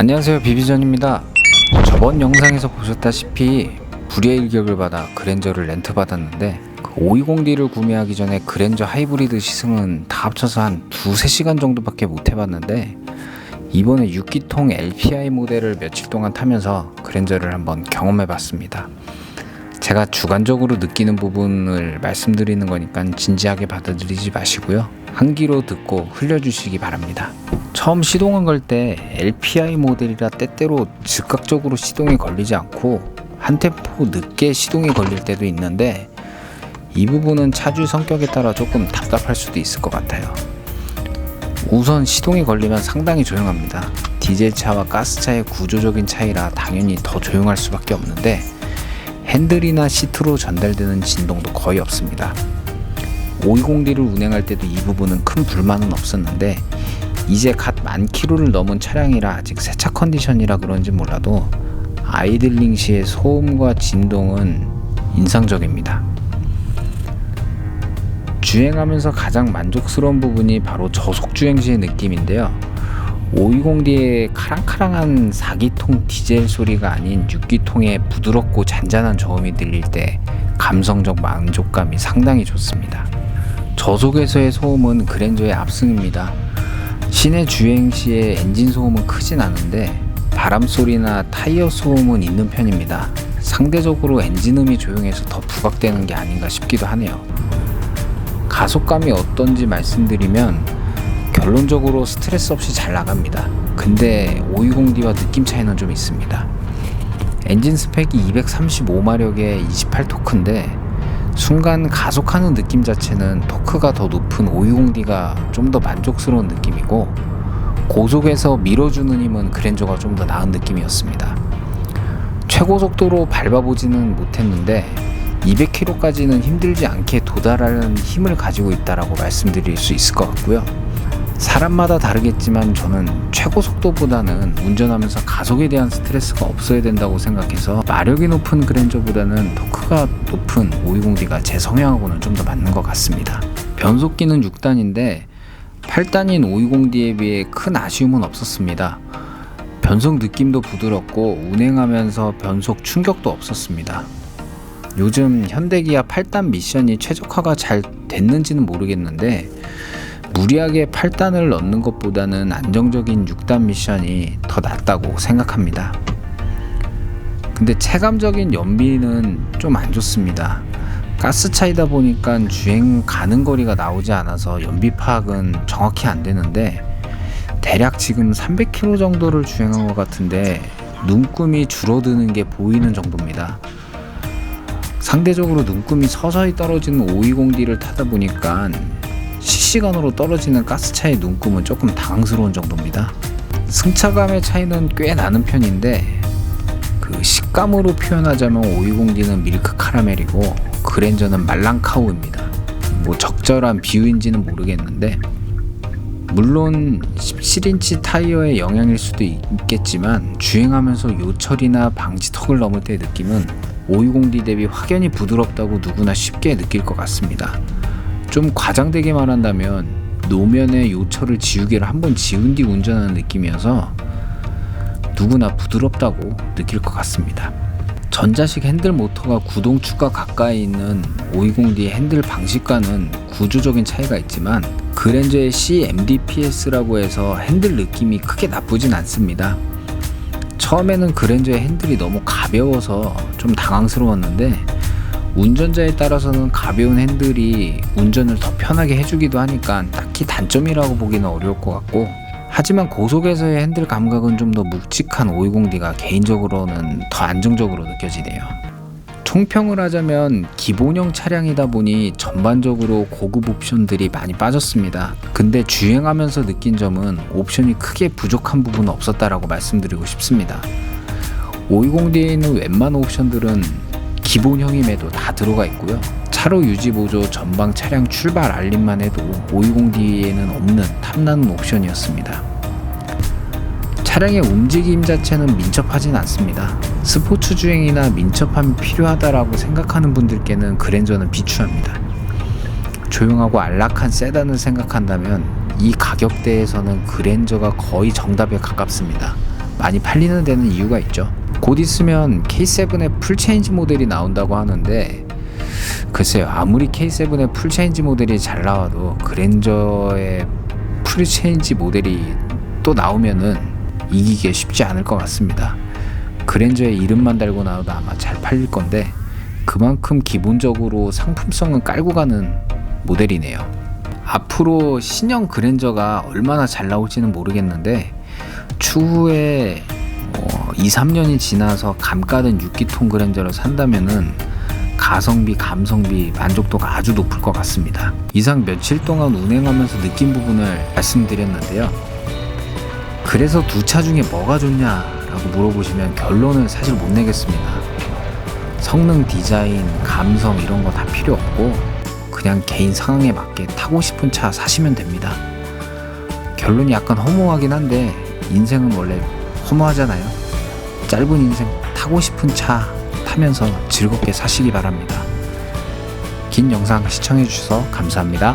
안녕하세요 비비전입니다. 저번 영상에서 보셨다시피 불의 일격을 받아 그랜저를 렌트 받았는데 그 520D를 구매하기 전에 그랜저 하이브리드 시승은 다 합쳐서 한 두세 시간 정도밖에 못 해봤는데 이번에 6기통 LPI 모델을 며칠 동안 타면서 그랜저를 한번 경험해 봤습니다. 제가 주관적으로 느끼는 부분을 말씀드리는 거니까 진지하게 받아들이지 마시고요 한 귀로 듣고 흘려주시기 바랍니다 처음 시동을 걸 때 LPI 모델이라 때때로 즉각적으로 시동이 걸리지 않고 한 템포 늦게 시동이 걸릴 때도 있는데 이 부분은 차주 성격에 따라 조금 답답할 수도 있을 것 같아요. 우선 시동이 걸리면 상당히 조용합니다. 디젤차와 가스차의 구조적인 차이라 당연히 더 조용할 수밖에 없는데 핸들이나 시트로 전달되는 진동도 거의 없습니다. 520D를 운행할 때도 이 부분은 큰 불만은 없었는데 이제 갓 만 킬로를 넘은 차량이라 아직 세차 컨디션이라 그런지 몰라도 아이들링 시의 소음과 진동은 인상적입니다. 주행하면서 가장 만족스러운 부분이 바로 저속 주행 시의 느낌인데요. 520D의 카랑카랑한 4기통 디젤 소리가 아닌 6기통의 부드럽고 잔잔한 저음이 들릴 때 감성적 만족감이 상당히 좋습니다. 저속에서의 소음은 그랜저의 압승입니다. 시내 주행 시에 엔진 소음은 크진 않은데 바람 소리나 타이어 소음은 있는 편입니다. 상대적으로 엔진음이 조용해서 더 부각되는 게 아닌가 싶기도 하네요. 가속감이 어떤지 말씀드리면 결론적으로 스트레스 없이 잘 나갑니다. 근데 520D와 느낌 차이는 좀 있습니다. 엔진 스펙이 235마력에 28토크인데 순간 가속하는 느낌 자체는 토크가 더 높은 520D가 좀 더 만족스러운 느낌이고 고속에서 밀어주는 힘은 그랜저가 좀 더 나은 느낌이었습니다. 최고 속도로 밟아보지는 못했는데 200km까지는 힘들지 않게 도달하는 힘을 가지고 있다라고 말씀드릴 수 있을 것 같고요. 사람마다 다르겠지만 저는 최고 속도보다는 운전하면서 가속에 대한 스트레스가 없어야 된다고 생각해서 마력이 높은 그랜저보다는 토크가 높은 520D가 제 성향하고는 좀 더 맞는 것 같습니다. 변속기는 6단인데 8단인 520D에 비해 큰 아쉬움은 없었습니다. 변속 느낌도 부드럽고 운행하면서 변속 충격도 없었습니다. 요즘 현대기아 8단 미션이 최적화가 잘 됐는지는 모르겠는데 무리하게 8단을 넣는 것보다는 안정적인 6단 미션이 더 낫다고 생각합니다. 근데 체감적인 연비는 좀 안 좋습니다. 가스 차이다 보니까 주행 가는 거리가 나오지 않아서 연비 파악은 정확히 안 되는데 대략 지금 300km 정도를 주행한 것 같은데 눈금이 줄어드는 게 보이는 정도입니다. 상대적으로 눈금이 서서히 떨어지는 520D를 타다 보니까 실시간으로 떨어지는 가스차의 눈금은 조금 당황스러운 정도입니다. 승차감의 차이는 꽤 나는 편인데 그 식감으로 표현하자면 520D는 밀크 카라멜이고 그랜저는 말랑카우입니다. 뭐 적절한 비유인지는 모르겠는데 물론 17인치 타이어의 영향일 수도 있겠지만 주행하면서 요철이나 방지턱을 넘을 때의 느낌은 520D 대비 확연히 부드럽다고 누구나 쉽게 느낄 것 같습니다. 좀 과장되게 말한다면 노면의 요철을 지우개를 한번 지운 뒤 운전하는 느낌이어서 누구나 부드럽다고 느낄 것 같습니다. 전자식 핸들 모터가 구동축과 가까이 있는 520D의 핸들 방식과는 구조적인 차이가 있지만 그랜저의 CMDPS라고 해서 핸들 느낌이 크게 나쁘진 않습니다. 처음에는 그랜저의 핸들이 너무 가벼워서 좀 당황스러웠는데 운전자에 따라서는 가벼운 핸들이 운전을 더 편하게 해주기도 하니까 딱히 단점이라고 보기는 어려울 것 같고 하지만 고속에서의 핸들 감각은 좀 더 묵직한 520D가 개인적으로는 더 안정적으로 느껴지네요. 총평을 하자면 기본형 차량이다 보니 전반적으로 고급 옵션들이 많이 빠졌습니다. 근데 주행하면서 느낀 점은 옵션이 크게 부족한 부분은 없었다라고 말씀드리고 싶습니다. 520D에 있는 웬만한 옵션들은 기본형임에도 다 들어가 있고요. 차로 유지 보조 전방 차량 출발 알림만 해도 520D에는 없는 탐나는 옵션이었습니다. 차량의 움직임 자체는 민첩하진 않습니다. 스포츠 주행이나 민첩함이 필요하다라고 생각하는 분들께는 그랜저는 비추합니다. 조용하고 안락한 세단을 생각한다면 이 가격대에서는 그랜저가 거의 정답에 가깝습니다. 많이 팔리는 데는 이유가 있죠. 곧 있으면 K7의 풀체인지 모델이 나온다고 하는데 글쎄요 아무리 K7의 풀체인지 모델이 잘 나와도 그랜저의 풀체인지 모델이 또 나오면은 이기기 쉽지 않을 것 같습니다. 그랜저의 이름만 달고 나와도 아마 잘 팔릴 건데 그만큼 기본적으로 상품성은 깔고 가는 모델이네요. 앞으로 신형 그랜저가 얼마나 잘 나올지는 모르겠는데 추후에 뭐 2, 3년이 지나서 감가된 6기통 그랜저를 산다면은 가성비, 감성비, 만족도가 아주 높을 것 같습니다. 이상 며칠 동안 운행하면서 느낀 부분을 말씀드렸는데요. 그래서 두 차 중에 뭐가 좋냐라고 물어보시면 결론을 사실 못 내겠습니다. 성능, 디자인, 감성 이런 거 다 필요 없고 그냥 개인 상황에 맞게 타고 싶은 차 사시면 됩니다. 결론이 약간 허무하긴 한데 인생은 원래 허무하잖아요. 짧은 인생 타고 싶은 차 타면서 즐겁게 사시기 바랍니다. 긴 영상 시청해주셔서 감사합니다.